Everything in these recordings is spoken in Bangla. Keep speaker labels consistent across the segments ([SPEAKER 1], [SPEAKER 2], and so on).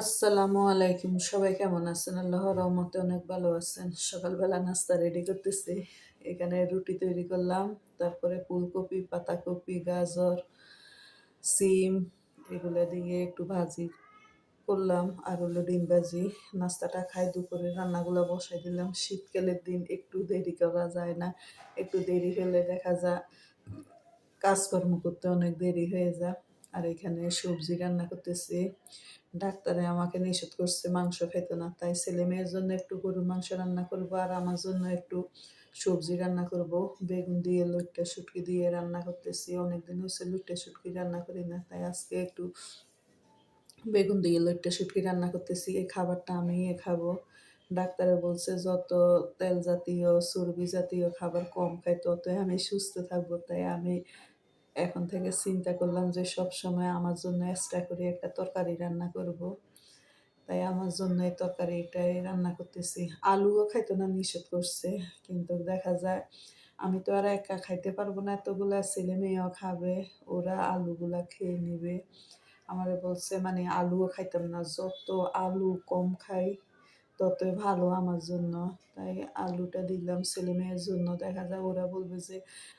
[SPEAKER 1] আসসালামু আলাইকুম। সবাই কেমন আছেন? আল্লাহর রহমতে অনেক ভালো আছেন। সকালবেলা নাস্তা রেডি করতেছি। এখানে রুটি তৈরি করলাম। তারপরে ফুলকপি, পাতাকপি, গাজর, সিম এগুলো দিয়ে একটু ভাজি করলাম আর হলো ডিম ভাজি। নাস্তাটা খাই দুপুরে রান্নাগুলো বসাই দিলাম। শীতকালের দিন একটু দেরি করা যায় না। একটু দেরি হলে দেখা যায় কাজকর্ম করতে অনেক দেরি হয়ে যায়। আর এখানে সবজি রান্না করতেছি। ডাক্তারে আমাকে নিষেধ করছে মাংস খেতে না, তাই ছেলে মেয়ের জন্য একটু গরুর মাংস রান্না করব আর আমার জন্য একটু সবজি রান্না করব। বেগুন দিয়ে লুটটা শুটকি দিয়ে রান্না করতেছি, অনেকদিন হয়েছে লুটটা শুটকি রান্না করি না, তাই আজকে একটু বেগুন দিয়ে লুটটা শুটকি রান্না করতেছি, এই খাবারটা আমি খাব। ডাক্তারে বলছে যত তেল জাতীয়, চর্বি জাতীয় খাবার কম খাই, ততই আমি সুস্থ থাকব, তাই আমি এখন থেকে চিন্তা করলাম যে সব সময় আমার জন্য এক্সট্রা করে একটা তরকারি রান্না করব। তাই আমার জন্য এই তরকারিটাই রান্না করতেছি। আলুও খাইতো না, নিষেধ করছে। কিন্তু দেখা যায়, আমি তো আর একা খাইতে পারব না, এতগুলা ছেলে মেয়েও খাবে, ওরা আলুগুলা খেয়ে নেবে। আমার বলছে মানে আলুও খাইতাম না, যত আলু কম খাই ততই ভালো আমার জন্য। তাই আলুটা দিলাম ছেলে মেয়ের জন্য। দেখা যায় ওরা বলবে যে,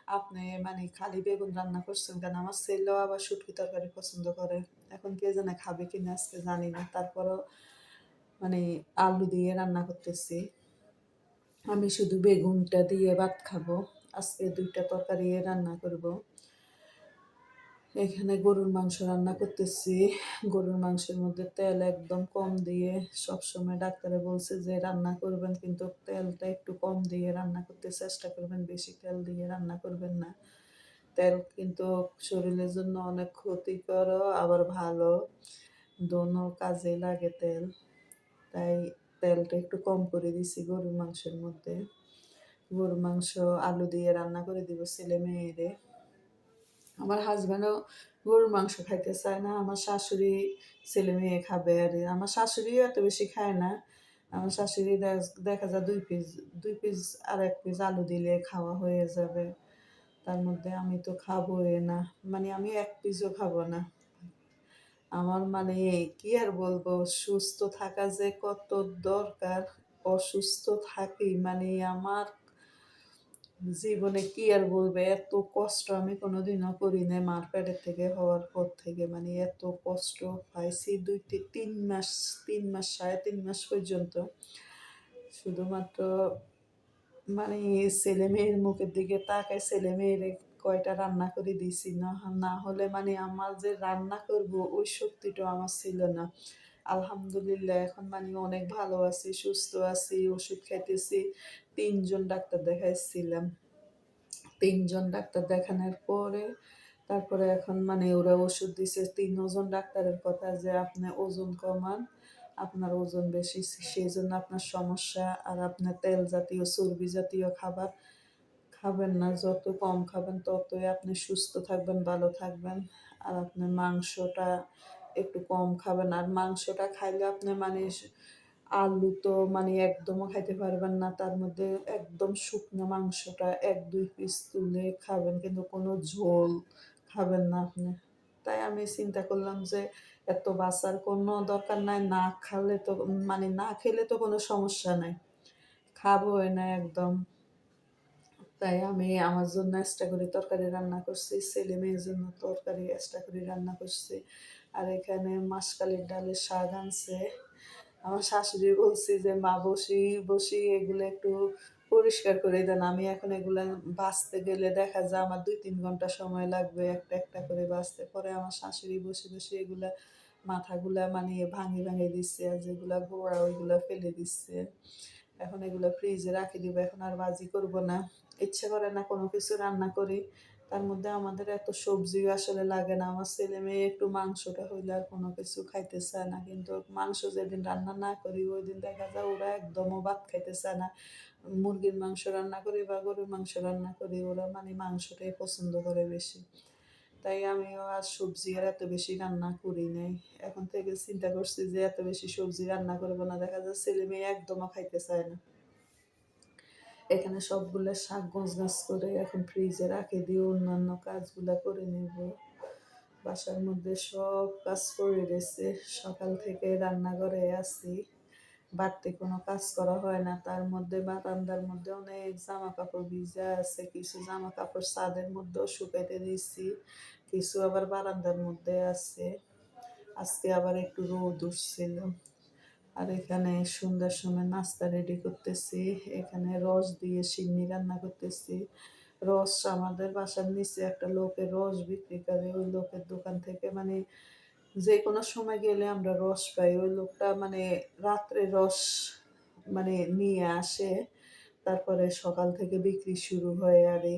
[SPEAKER 1] আপনি মানে খালি বেগুন রান্না করছেন কেন? আমার ছেলেও আবার শুটকি তরকারি পছন্দ করে। এখন কে জানে খাবে কি না আজকে জানি না। তারপরও মানে আলু দিয়ে রান্না করতেছি। আমি শুধু বেগুনটা দিয়ে ভাত খাব। আজকে দুইটা তরকারি রান্না করব। এখানে গরুর মাংস রান্না করতেছি। গরুর মাংসের মধ্যে তেল একদম কম দিয়ে সবসময় ডাক্তারে বলছে যে, রান্না করবেন কিন্তু তেলটা একটু কম দিয়ে রান্না করতে চেষ্টা করবেন, বেশি তেল দিয়ে রান্না করবেন না। তেল কিন্তু শরীরের জন্য অনেক ক্ষতিকর, আবার ভালো। দোনো কাজে লাগে তেল। তাই তেলটা একটু কম করে দিছি গরুর মাংসের মধ্যে। গরুর মাংস আলু দিয়ে রান্না করে দিব ছেলে মেয়েরে। আমার হাজব্যান্ডও গরুর মাংস খাইতে চায় না, আমার শাশুড়ি ছেলে মেয়ে খাবে আর আমার শাশুড়িও এত বেশি খায় না। আমার শাশুড়ি দেখা যায় দুই পিস দুই পিস আর এক পিস আলু দিলে খাওয়া হয়ে যাবে। তার মধ্যে আমি তো খাবোই না মানে আমি এক পিসও খাব না। আমার মানে কি আর বলব, সুস্থ থাকা যে কত দরকার, অসুস্থ থাকি মানে আমার জীবনে কি আর বলবে? এত কষ্ট আমি কোনোদিনও করি নাই মার থেকে, হওয়ার পর থেকে। মানে এত কষ্ট পাইছি দুই তিন মাস তিন মাস, সাড়ে তিন মাস পর্যন্ত। শুধুমাত্র মানে ছেলে মেয়ের মুখের দিকে তাকায় ছেলে মেয়ের কয়টা রান্না করে দিছি না না হলে মানে আমার যে রান্না করব ওই শক্তিটা আমার ছিল না। আলহামদুলিল্লাহ, এখন মানে অনেক ভালো আছি, সুস্থ আছি, ওষুধ খাইতেছি। তিনজন ডাক্তার দেখাইছিলাম। তিনজন ডাক্তার দেখানোর পরে, তারপরে এখন মানে ওরা ওষুধ দিছে। তিনজন ডাক্তারের কথা যে আপনি ওজন কমান, আপনার ওজন বেশি সেই জন্য আপনার সমস্যা। আর আপনার তেল জাতীয়, চর্বি জাতীয় খাবার খাবেন না, যত কম খাবেন ততই আপনি সুস্থ থাকবেন, ভালো থাকবেন। আর আপনার মাংসটা একটু কম খাবেন। আর মাংসটা খাইলে আপনি মানে আলু তো মানে একদমও খাইতে পারবেন না। তার মধ্যে একদম শুকনো মাংসটা এক, দুই পিস তুলে খাবেন। কিন্তু কোনো ঝোল খাবেন না আপনি। তাই আমি চিন্তা করলাম যে, এত বাঁচার কোনো দরকার নাই। না খালে তো মানে না খেলে তো কোনো সমস্যা নাই। খাব না একদম। তাই আমি আমার জন্য এক্সট্রা করে তরকারি রান্না করছি। ছেলে মেয়ের জন্য তরকারি এক্সট্রা করে রান্না করছি। আর এখানে মাসকালের ডালের শাক আনছে। আমার শাশুড়ি বলছি যে, মা, বসি বসি, এগুলো একটু পরিষ্কার করে দেন। আমি এখন এগুলো বাঁচতে গেলে দেখা যায় আমার দুই তিন ঘণ্টা সময় লাগবে একটা একটা করে বাঁচতে। পরে আমার শাশুড়ি বসে বসে এগুলা মাথাগুলা মানে ভাঙে ভাঙে দিচ্ছে আর যেগুলা গোড়া ওইগুলা ফেলে দিচ্ছে। এখন এগুলো ফ্রিজে রাখি দিব, এখন আর বাজি করব না। ইচ্ছে করে না কোনো কিছু রান্না করি। তার মধ্যে আমাদের এত সবজিও আসলে লাগে না। আমার ছেলে মেয়ে একটু মাংসটা হইলে আর কোনো কিছু খাইতে চায় না। কিন্তু মাংস যেদিন রান্না না করি ওই দিন দেখা যায় ওরা একদমও ভাত খাইতে চায় না। মুরগির মাংস রান্না করি বা গরুর মাংস রান্না করি, ওরা মানে মাংসটাই পছন্দ করে বেশি। তাই আমিও আর সবজি আর এত বেশি রান্না করি নাই। এখন থেকে চিন্তা করছি যে এত বেশি সবজি রান্না করব না। দেখা যায় ছেলে মেয়ে একদমও খাইতে চায় না। এখানে সবগুলো শাক গোছ গাছ করে এখন ফ্রিজে রাখে দিয়ে অন্যান্য কাজগুলো করে নেব। বাসার মধ্যে সব কাজ করে রয়েছে সকাল থেকে রান্নাঘরে আছি। বাড়তি কোনো কাজ করা হয় না। তার মধ্যে বারান্দার মধ্যে অনেক জামা কাপড় ভিজা আছে। কিছু জামা কাপড় ছাদের মধ্যেও শুকাইতে দিয়েছি কিছু আবার বারান্দার মধ্যে আছে। আজকে আবার একটু রোদ উঠছিল। আর এখানে সন্ধ্যার সময় নাস্তা রেডি করতেছি। এখানে রস দিয়ে সিন্নি রান্না করতেছি। রস আমাদের বাসার নিচে একটা লোকের রস বিক্রি করে। ওই লোকের দোকান থেকে মানে যে কোনো সময় গেলে আমরা রস পাই। ওই লোকটা মানে রাত্রে রস মানে নিয়ে আসে। তারপরে সকাল থেকে বিক্রি শুরু হয় আরে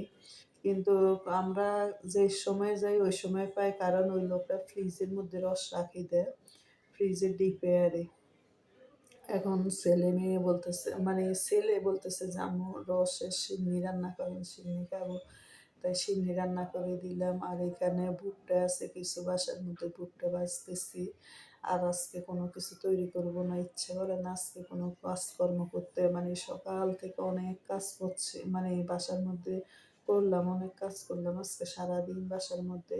[SPEAKER 1] কিন্তু আমরা যে সময় যাই, ওই সময় পাই। কারণ ওই লোকটা ফ্রিজের মধ্যে রস রাখি দেয়। ফ্রিজের ডিপে আরে এখন ছেলে মেয়ে বলতেছে মানে ছেলে বলতেছে যে, আম্মু রসের সিন্নি রান্না করেন সিন্নি খাব। তাই সিন্নি রান্না করে দিলাম। আর এখানে ভুট্টা আছে, কিছু বাসার মধ্যে ভুট্টা বাজতেছি আর আজকে কোনো কিছু তৈরি করব না, ইচ্ছে করে না। আজকে কোনো কাজকর্ম করতে মানে সকাল থেকে অনেক কাজ করছে মানে বাসার মধ্যে করলাম, অনেক কাজ করলাম। আজকে সারাদিন বাসার মধ্যে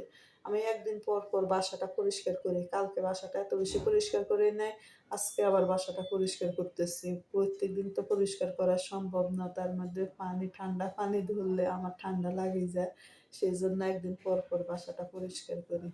[SPEAKER 1] আমি একদিন পর পর বাসাটা পরিষ্কার করি। কালকে বাসাটা এত বেশি পরিষ্কার করে নেয়, আজকে আবার বাসাটা পরিষ্কার করতেছি। প্রত্যেক দিন তো পরিষ্কার করা সম্ভব না, তার মধ্যে পানি, ঠান্ডা পানি ধরলে আমার ঠান্ডা লাগে যায়। সেই জন্য একদিন পর পর বাসাটা পরিষ্কার করি।